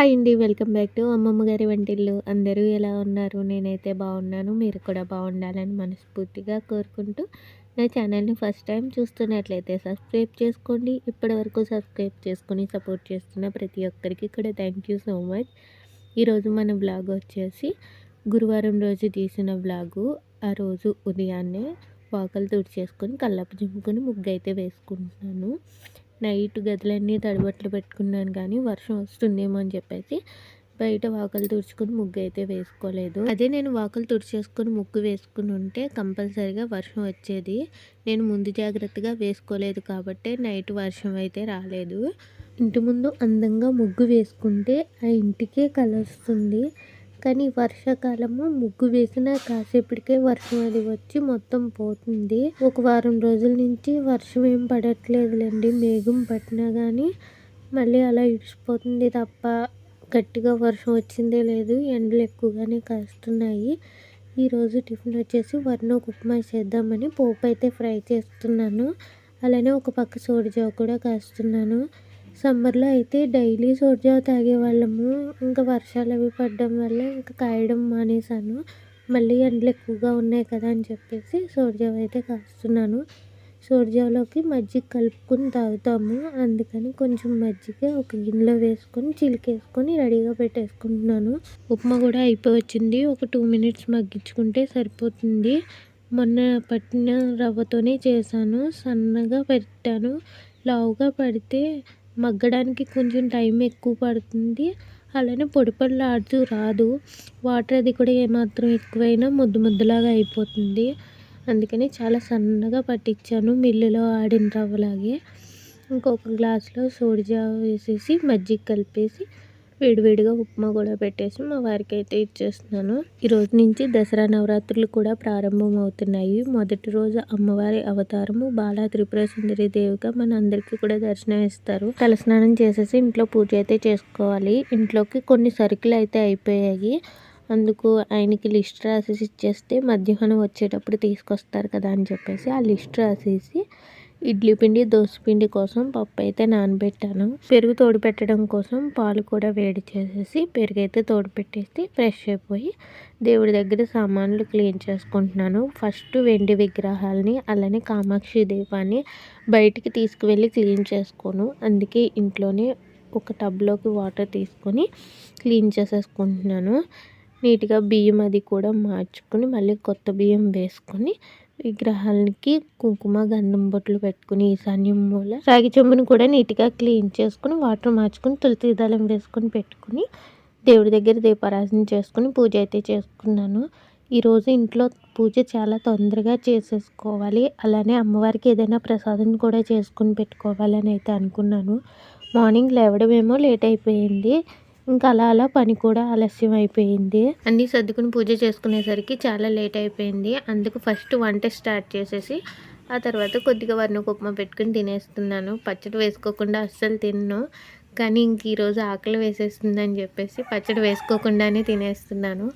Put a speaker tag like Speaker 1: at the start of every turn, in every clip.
Speaker 1: Hi అండి welcome back to అమ్మమ్మ గారి వంటిల్లు. అందరూ ఎలా ఉన్నారు? నేనైతే బాగున్నాను. మీరు కూడా బాగుండాలని మనస్ఫూర్తిగా కోరుకుంటూ నా ఛానల్ని ఫస్ట్ టైం చూస్తున్నట్లయితే సబ్స్క్రైబ్ చేసుకోండి. ఇప్పటి వరకు సబ్స్క్రైబ్ చేసుకుని సపోర్ట్ చేస్తున్న ప్రతి ఒక్కరికి కూడా థ్యాంక్ యూ సో మచ్. ఈరోజు మన బ్లాగ్ వచ్చేసి గురువారం రోజు తీసిన బ్లాగు ఆ రోజు ఉదయాన్నే వాకలు తుడిచేసుకొని కల్లాపు జిమ్ముకొని ముగ్గు అయితే వేసుకుంటున్నాను. నైట్ గదులన్నీ తడిబట్టలు పెట్టుకున్నాను కానీ వర్షం వస్తుందేమో అని చెప్పేసి బయట వాకలు తుడుచుకొని ముగ్గు అయితే వేసుకోలేదు. అదే నేను వాకలు తుడిచేసుకొని ముగ్గు వేసుకుని ఉంటే కంపల్సరిగా వర్షం వచ్చేది. నేను ముందు జాగ్రత్తగా వేసుకోలేదు కాబట్టి నైట్ వర్షం అయితే రాలేదు. ఇంటి ముందు అందంగా ముగ్గు వేసుకుంటే ఆ ఇంటికే కలర్ వస్తుంది కానీ వర్షాకాలము ముగ్గు వేసిన కాసేపటికే వర్షం అది వచ్చి మొత్తం పోతుంది. ఒక వారం రోజుల నుంచి వర్షం ఏం పడట్లేదులేండి. మేఘం పట్టినా కానీ మళ్ళీ అలా ఇడిచిపోతుంది తప్ప గట్టిగా వర్షం వచ్చిందే లేదు. ఎండలు ఎక్కువగానే కాస్తున్నాయి. ఈరోజు టిఫిన్ వచ్చేసి వర్ణ ఉప్మా చేద్దామని పోపు అయితే ఫ్రై చేస్తున్నాను. అలానే ఒక పక్క సోడిజావ్ కూడా కాస్తున్నాను. సమ్మర్లో అయితే డైలీ సోర్జావ తాగేవాళ్ళము ఇంకా వర్షాలు అవి పడడం వల్ల ఇంకా కాయడం మానేశాను. మళ్ళీ ఎండలు ఎక్కువగా ఉన్నాయి కదా అని చెప్పేసి సోర్జావ అయితే కాస్తున్నాను. సోర్జావలోకి మజ్జిగ కలుపుకొని తాగుతాము. అందుకని కొంచెం మజ్జిగ ఒక గిన్నెలో వేసుకొని చిలికేసుకొని రెడీగా పెట్టేసుకుంటున్నాను. ఉప్మా కూడా అయిపోవచ్చింది. ఒక టూ మినిట్స్ మగ్గించుకుంటే సరిపోతుంది. మొన్న పట్టిన రవ్వతోనే చేశాను. సన్నగా పెట్టాను. లావుగా పడితే మగ్గడానికి కొంచెం టైం ఎక్కువ పడుతుంది. అలానే పొడి పొడిలాడుతూ రాదు. వాటర్ అది కూడా ఏమాత్రం ఎక్కువైనా ముద్దు ముద్దులాగా అయిపోతుంది. అందుకని చాలా సన్నగా పట్టించాను మిల్లులో ఆడిన రవ్వలాగే. ఇంకొక గ్లాస్లో సోడిజా వేసేసి మజ్జిగ కలిపేసి వేడివేడిగా ఉప్మా కూడా పెట్టేసి మా వారికి అయితే ఇచ్చేస్తున్నాను. ఈరోజు నుంచి దసరా నవరాత్రులు కూడా ప్రారంభం అవుతున్నాయి మొదటి రోజు అమ్మవారి అవతారము బాలా త్రిపుర సుందరి దేవిగా మన అందరికీ కూడా దర్శనం ఇస్తారు తలస్నానం చేసేసి ఇంట్లో పూజ అయితే చేసుకోవాలి. ఇంట్లోకి కొన్ని సరుకులు అయితే అయిపోయాయి. అందుకు ఆయనకి లిస్ట్ రాసేసి ఇచ్చేస్తే మధ్యాహ్నం వచ్చేటప్పుడు తీసుకొస్తారు కదా అని చెప్పేసి ఆ లిస్ట్ రాసేసి ఇడ్లీ పిండి దోశ పిండి కోసం పప్పు అయితే నానబెట్టాను. పెరుగు తోడు పెట్టడం కోసం పాలు కూడా వేడి చేసేసి పెరుగు అయితే తోడు పెట్టేసి ఫ్రెష్ అయిపోయి దేవుడి దగ్గర సామాన్లు క్లీన్ చేసుకుంటున్నాను. ఫస్ట్ వెండి విగ్రహాలని అలానే కామాక్షి దీపాన్ని బయటికి తీసుకువెళ్ళి క్లీన్ చేసుకోను. అందుకే ఇంట్లోనే ఒక టబ్లోకి వాటర్ తీసుకొని క్లీన్ చేసేసుకుంటున్నాను. నీట్గా బియ్యం అది కూడా మార్చుకొని మళ్ళీ కొత్త బియ్యం వేసుకొని విగ్రహాలకి కుంకుమ గంధం బొట్లు పెట్టుకుని ఈశాన్యం మూల రాగి చెంబును కూడా నీట్గా క్లీన్ చేసుకుని వాటర్ మార్చుకుని తులసి దళం వేసుకొని పెట్టుకుని దేవుడి దగ్గర దీపారాధన చేసుకుని పూజ అయితే చేసుకున్నాను. ఈరోజు ఇంట్లో పూజ చాలా తొందరగా చేసేసుకోవాలి. అలానే అమ్మవారికి ఏదైనా ప్రసాదం కూడా చేసుకుని పెట్టుకోవాలని అయితే అనుకున్నాను. మార్నింగ్ లేవడమేమో లేట్ అయిపోయింది. ఇంకా అలా అలా పని కూడా ఆలస్యం అయిపోయింది. అన్నీ సర్దుకుని పూజ చేసుకునేసరికి చాలా లేట్ అయిపోయింది. అందుకు ఫస్ట్ వంట స్టార్ట్ చేసేసి ఆ తర్వాత కొద్దిగా వరణకు ఉప్మా పెట్టుకుని తినేస్తున్నాను. పచ్చడి వేసుకోకుండా అస్సలు తిన్ను. కానీ ఇంక ఈరోజు ఆకలి వేసేస్తుందని చెప్పేసి పచ్చడి వేసుకోకుండానే తినేస్తున్నాను.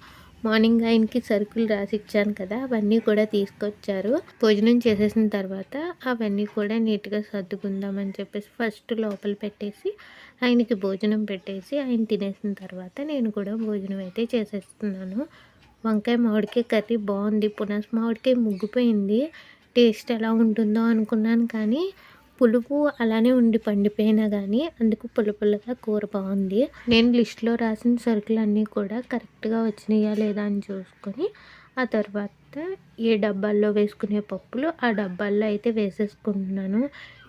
Speaker 1: మార్నింగ్ ఆయనకి సరుకులు రాసి ఇచ్చాను కదా అవన్నీ కూడా తీసుకొచ్చారు. భోజనం చేసేసిన తర్వాత అవన్నీ కూడా నీట్గా సర్దుకుందామని చెప్పేసి ఫస్ట్ లోపల పెట్టేసి ఆయనకి భోజనం పెట్టేసి ఆయన తినేసిన తర్వాత నేను కూడా భోజనం అయితే చేసేస్తున్నాను. వంకాయ మామిడికాయ కర్రీ బాగుంది. పునస్ మామిడికాయ ముగ్గిపోయింది. టేస్ట్ ఎలా ఉంటుందో అనుకున్నాను కానీ పులుపు అలానే ఉండి పండిపోయినా కానీ అందుకు పుల్ల పుల్లగా కూర బాగుంది. నేను లిస్ట్లో రాసిన సరుకులు అన్నీ కూడా కరెక్ట్గా వచ్చినాయా లేదా అని చూసుకొని ఆ తర్వాత ఏ డబ్బాల్లో వేసుకునే పప్పులు ఆ డబ్బాల్లో అయితే వేసేసుకుంటున్నాను.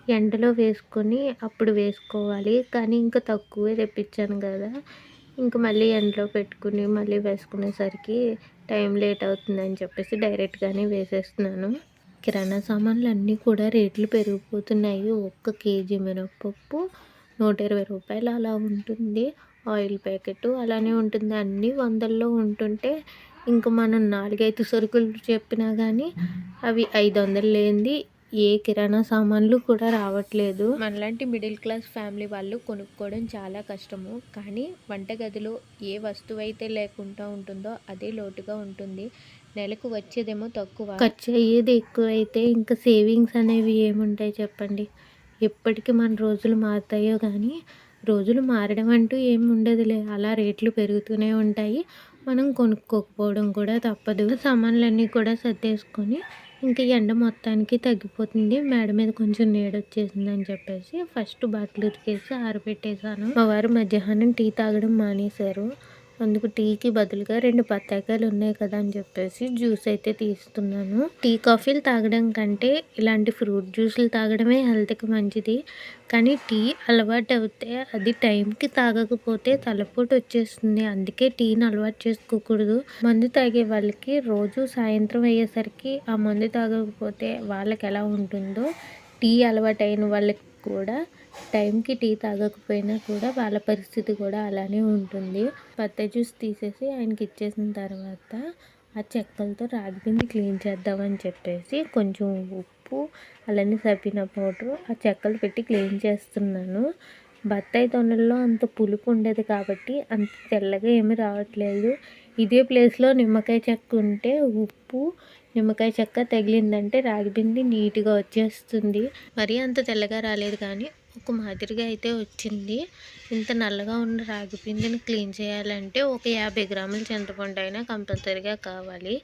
Speaker 1: ఎండలో వేసుకొని అప్పుడు వేసుకోవాలి. కానీ ఇంకా తక్కువే తెప్పించాను కదా. ఇంకా మళ్ళీ ఎండలో పెట్టుకుని మళ్ళీ వేసుకునేసరికి టైం లేట్ అవుతుందని చెప్పేసి డైరెక్ట్గానే వేసేస్తున్నాను. కిరాణా సామాన్లు అన్నీ కూడా రేట్లు పెరిగిపోతున్నాయి. ఒక్క కేజీ మినప్పప్పు నూట ఇరవై రూపాయలు అలా ఉంటుంది. ఆయిల్ ప్యాకెట్ అలానే ఉంటుంది. అన్నీ వందల్లో ఉంటుంటే ఇంకా మనం నాలుగైదు సరుకులు చెప్పినా కానీ అవి ఐదు వందలు లేనిది ఏ కిరాణా సామాన్లు కూడా రావట్లేదు. మనలాంటి మిడిల్ క్లాస్ ఫ్యామిలీ వాళ్ళు కొనుక్కోవడం చాలా కష్టము. కానీ వంటగదిలో ఏ వస్తువు అయితే లేకుండా ఉంటుందో అదే లోటుగా ఉంటుంది. నెలకు వచ్చేదేమో తక్కువ. ఖర్చు అయ్యేది ఎక్కువ అయితే ఇంకా సేవింగ్స్ అనేవి ఏముంటాయి చెప్పండి? ఎప్పటికీ మన రోజులు మారుతాయో కానీ రోజులు మారడం అంటూ ఏమి ఉండదులే. అలా రేట్లు పెరుగుతూనే ఉంటాయి. మనం కొనుక్కోకపోవడం కూడా తప్పదు. సామాన్లన్నీ కూడా సర్దేసుకొని ఇంకా ఎండ మొత్తానికి తగ్గిపోతుంది. మేడ మీద కొంచెం నీడ వచ్చేసింది అని చెప్పేసి ఫస్ట్ బట్టలు ఉతికేసి ఆరబెట్టేశాను. మా వారు మధ్యాహ్నం టీ తాగడం మానేశారు. అందుకు టీకి బదులుగా రెండు బత్తాయికాయలు ఉన్నాయి కదా అని చెప్పేసి జ్యూస్ అయితే తీస్తున్నాను. టీ కాఫీలు తాగడం కంటే ఇలాంటి ఫ్రూట్ జ్యూసులు తాగడమే హెల్త్కి మంచిది. కానీ టీ అలవాటు అవుతే అది టైంకి తాగకపోతే తలపోటు వచ్చేస్తుంది. అందుకే టీని అలవాటు చేసుకోకూడదు. మందు తాగే వాళ్ళకి రోజు సాయంత్రం అయ్యేసరికి ఆ మందు తాగకపోతే వాళ్ళకి ఎలా ఉంటుందో టీ అలవాటు అయిన వాళ్ళకి కూడా టైంకి టీ తాగకపోయినా కూడా వాళ్ళ పరిస్థితి కూడా అలానే ఉంటుంది. బత్తాయి జ్యూస్ తీసేసి ఆయనకి ఇచ్చేసిన తర్వాత ఆ చెక్కలతో రాగి పిండి క్లీన్ చేద్దామని చెప్పేసి కొంచెం ఉప్పు అలానే సబీనా పౌడరు ఆ చెక్కలు పెట్టి క్లీన్ చేస్తున్నాను. బత్తాయి తొనల్లో అంత పులుపు ఉండేది కాబట్టి అంత తెల్లగా ఏమీ రావట్లేదు. ఇదే ప్లేస్లో నిమ్మకాయ చెక్క ఉంటే ఉప్పు నిమ్మకాయ చెక్క తగిలిందంటే రాగి పిండి నీట్గా వచ్చేస్తుంది. మరీ అంత తెల్లగా రాలేదు కానీ ఒక మాదిరిగా అయితే వచ్చింది. ఇంత నల్లగా ఉన్న రాగి పిండిని క్లీన్ చేయాలంటే ఒక యాభై గ్రాముల చింతపండు అయినా కంపల్సరీగా కావాలి.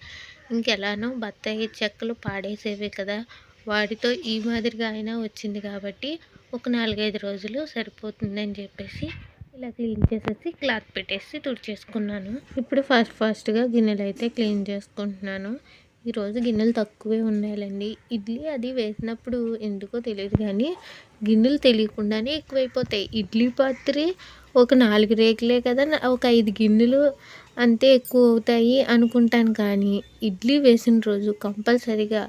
Speaker 1: ఇంకెలానో బత్తాయి చెక్కలు పాడేసేవి కదా. వాటితో ఈ మాదిరిగా అయినా వచ్చింది కాబట్టి ఒక నాలుగైదు రోజులు సరిపోతుందని చెప్పేసి ఇలా క్లీన్ చేసేసి క్లాత్ పెట్టేసి తుడిచేసుకున్నాను. ఇప్పుడు ఫాస్ట్ ఫాస్ట్గా గిన్నెలు అయితే క్లీన్ చేసుకుంటున్నాను. ఈరోజు గిన్నెలు తక్కువే ఉన్నాయండి ఇడ్లీ అది వేసినప్పుడు ఎందుకో తెలియదు కానీ గిన్నెలు తెలియకుండానే ఎక్కువైపోతాయి. ఇడ్లీ పాత్రే ఒక నాలుగు రేకులే కదా ఒక ఐదు గిన్నెలు అంతే ఎక్కువ అవుతాయి అనుకుంటాను. కానీ ఇడ్లీ వేసిన రోజు కంపల్సరిగా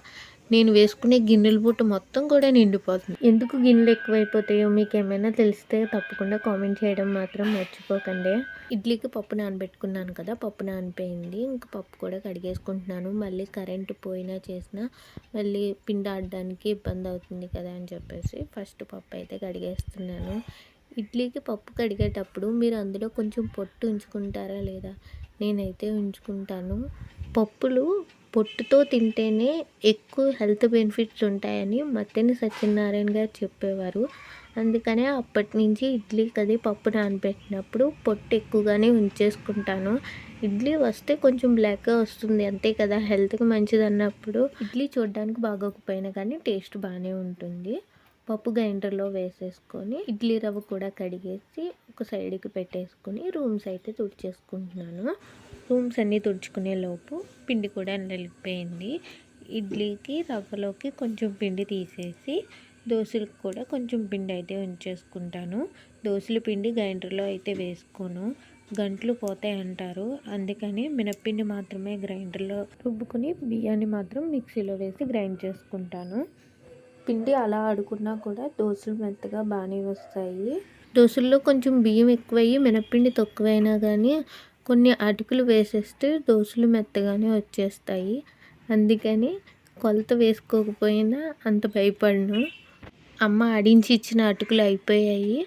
Speaker 1: నేను వేసుకునే గిన్నెల బుట్ట మొత్తం కూడా నిండిపోతుంది. ఎందుకు గిన్నెలు ఎక్కువైపోతాయో మీకు ఏమైనా తెలిస్తే తప్పకుండా కామెంట్ చేయడం మాత్రం మర్చిపోకండి. ఇడ్లీకి పప్పు నానబెట్టుకున్నాను కదా పప్పు నానిపోయింది. ఇంకా పప్పు కూడా కడిగేసుకుంటున్నాను. మళ్ళీ కరెంటు పోయినా చేసినా మళ్ళీ పిండి ఆడడానికి ఇబ్బంది అవుతుంది కదా అని చెప్పేసి ఫస్ట్ పప్పు అయితే కడిగేస్తున్నాను. ఇడ్లీకి పప్పు కడిగేటప్పుడు మీరు అందులో కొంచెం పొట్టు ఉంచుకుంటారా లేదా? నేనైతే ఉంచుకుంటాను. పప్పులు పొట్టుతో తింటేనే ఎక్కువ హెల్త్ బెనిఫిట్స్ ఉంటాయని మత్తెని సత్యనారాయణ గారు చెప్పేవారు. అందుకనే అప్పటి నుంచి ఇడ్లీ కది పప్పు నానబెట్టినప్పుడు పొట్టు ఎక్కువగానే ఉంచేసుకుంటాను. ఇడ్లీ వస్తే కొంచెం బ్లాక్గా వస్తుంది అంతే కదా? హెల్త్కి మంచిది అన్నప్పుడు ఇడ్లీ చూడడానికి బాగోకపోయినా కానీ టేస్ట్ బాగానే ఉంటుంది. పప్పు గ్రైండర్లో వేసేసుకొని ఇడ్లీ రవ్వ కూడా కడిగేసి ఒక సైడ్కి పెట్టేసుకొని రూమ్స్ అయితే తుడిచేసుకుంటున్నాను. రూమ్స్ అన్నీ తుడుచుకునే లోపు పిండి కూడా నలిగిపోయింది ఇడ్లీకి రవ్వలోకి కొంచెం పిండి తీసేసి దోశలకు కూడా కొంచెం పిండి అయితే ఉంచేసుకుంటాను. దోశల పిండి గ్రైండర్లో అయితే వేసుకోను. గంటలు పోతాయి అంటారు. అందుకని మినప్పిండి మాత్రమే గ్రైండర్లో రుబ్బుకుని బియ్యాన్ని మాత్రం మిక్సీలో వేసి గ్రైండ్ చేసుకుంటాను. పిండి అలా ఆడుకున్నా కూడా దోశలు మెత్తగా బాగానే వస్తాయి. దోశల్లో కొంచెం బియ్యం ఎక్కువయ్యి మినప్పిండి తక్కువైనా కానీ కొన్ని అటుకులు వేసేస్తే దోశలు మెత్తగానే వచ్చేస్తాయి. అందుకని కొలత వేసుకోకపోయినా అంత భయపడను. అమ్మ ఆడించి ఇచ్చిన అటుకులు అయిపోయాయి.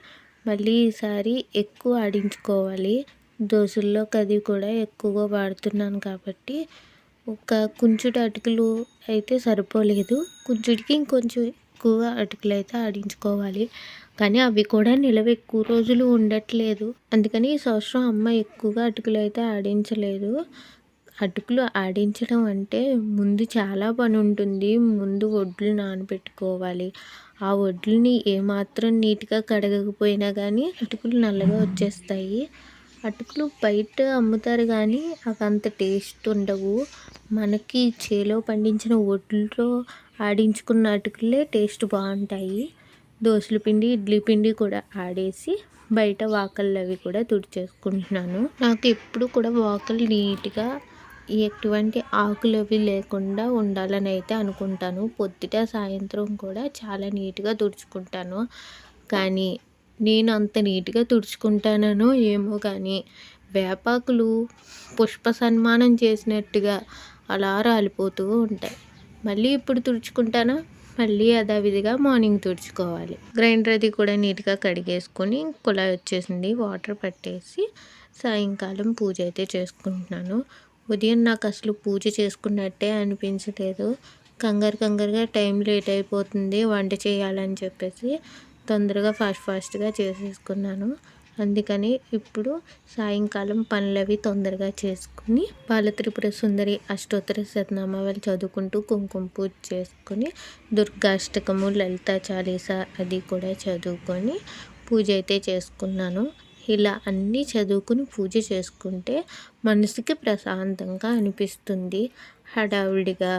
Speaker 1: మళ్ళీ ఈసారి ఎక్కువ ఆడించుకోవాలి. దోశల్లో కది కూడా ఎక్కువగా వాడుతున్నాను కాబట్టి ఒక కుంచుడు అటుకులు అయితే సరిపోలేదు. కుంచుడికి ఇంకొంచెం ఎక్కువ అటుకులైతే ఆడించుకోవాలి. కానీ అవి కూడా నిలవ ఎక్కువ రోజులు ఉండట్లేదు. అందుకని ఈ సంవత్సరం అమ్మ ఎక్కువగా అటుకులు అయితే ఆడించలేదు. అటుకులు ఆడించడం అంటే ముందు చాలా పని ఉంటుంది. ముందు వడ్లు నానబెట్టుకోవాలి. ఆ వడ్లని ఏమాత్రం నీట్గా కడగకపోయినా కానీ అటుకులు నల్లగా వచ్చేస్తాయి. అటుకులు బయట అమ్ముతారు కానీ అవి అంత టేస్ట్ ఉండవు. మనకి చేలో పండించిన వడ్లతో ఆడించుకున్న అటుకులే టేస్ట్ బాగుంటాయి. దోశల పిండి ఇడ్లీ పిండి కూడా ఆడేసి బయట వాకళ్ళు అవి కూడా తుడిచేసుకుంటున్నాను. నాకు ఎప్పుడు కూడా వాకలు నీట్గా ఎటువంటి ఆకులు అవి లేకుండా ఉండాలని అయితే అనుకుంటాను. పొద్దుట సాయంత్రం కూడా చాలా నీట్గా తుడుచుకుంటాను. కానీ నేను అంత నీట్గా తుడుచుకుంటానో ఏమో కానీ వేపాకులు పుష్ప సన్మానం చేసినట్టుగా అలా రాలిపోతూ ఉంటాయి. మళ్ళీ ఇప్పుడు తుడుచుకుంటానా మళ్ళీ యథావిధిగా మార్నింగ్ తుడుచుకోవాలి. గ్రైండర్ అది కూడా నీట్గా కడిగేసుకొని కుళాయి వచ్చేసింది. వాటర్ పట్టేసి సాయంకాలం పూజ అయితే చేసుకుంటున్నాను. ఉదయం నాకు అసలు పూజ చేసుకున్నట్టే అనిపించలేదు. కంగారు కంగారుగా టైం లేట్ అయిపోతుంది. వంట చేయాలని చెప్పేసి తొందరగా ఫాస్ట్ ఫాస్ట్గా చేసేసుకున్నాను. అందుకని ఇప్పుడు సాయంకాలం పనులవి తొందరగా చేసుకుని బాల త్రిపుర సుందరి అష్టోత్తర శతనామాలు చదువుకుంటూ కుంకుమ పూజ చేసుకుని దుర్గాష్టకము లలిత చాలీస అది కూడా చదువుకొని పూజ అయితే చేసుకున్నాను. ఇలా అన్నీ చదువుకుని పూజ చేసుకుంటే మనసుకి ప్రశాంతంగా అనిపిస్తుంది. హడావుడిగా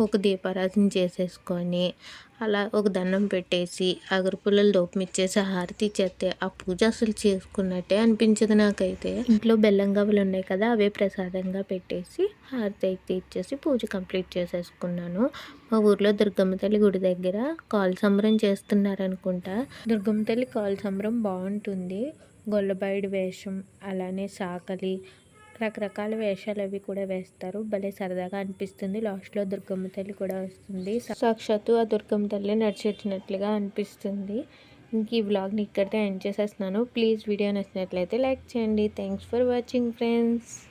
Speaker 1: ఒక దీపారాధన చేసేసుకొని అలా ఒక దండం పెట్టేసి అగరపుల్లలు దోపమిచ్చేసి హారతి ఇచ్చేస్తే ఆ పూజ అసలు చేసుకున్నట్టే అనిపించదు నాకైతే. ఇంట్లో బెల్లం గవ్వలు ఉన్నాయి కదా అవే ప్రసాదంగా పెట్టేసి హారతి అయితే ఇచ్చేసి పూజ కంప్లీట్ చేసేసుకున్నాను. మా ఊర్లో దుర్గమ్మ తల్లి గుడి దగ్గర కాల్ సంబరం చేస్తున్నారనుకుంటా. దుర్గమ్మ తల్లి కాల్ సంబరం బాగుంటుంది. గొల్లబైడి వేషం అలానే సాకలి రకరకాల వేషాలు అవి కూడా వేస్తారు. భలే సరదాగా అనిపిస్తుంది. లాస్ట్లో దుర్గమ్మ తల్లి కూడా వస్తుంది. సాక్షాత్తు ఆ దుర్గమ్మ తల్లి నడిచేసినట్లుగా అనిపిస్తుంది. ఇంక ఈ వ్లాగ్ని ఇక్కడితో ఎండ్ చేసేస్తున్నాను. ప్లీజ్ వీడియో నచ్చినట్లయితే లైక్ చేయండి. Thanks for watching friends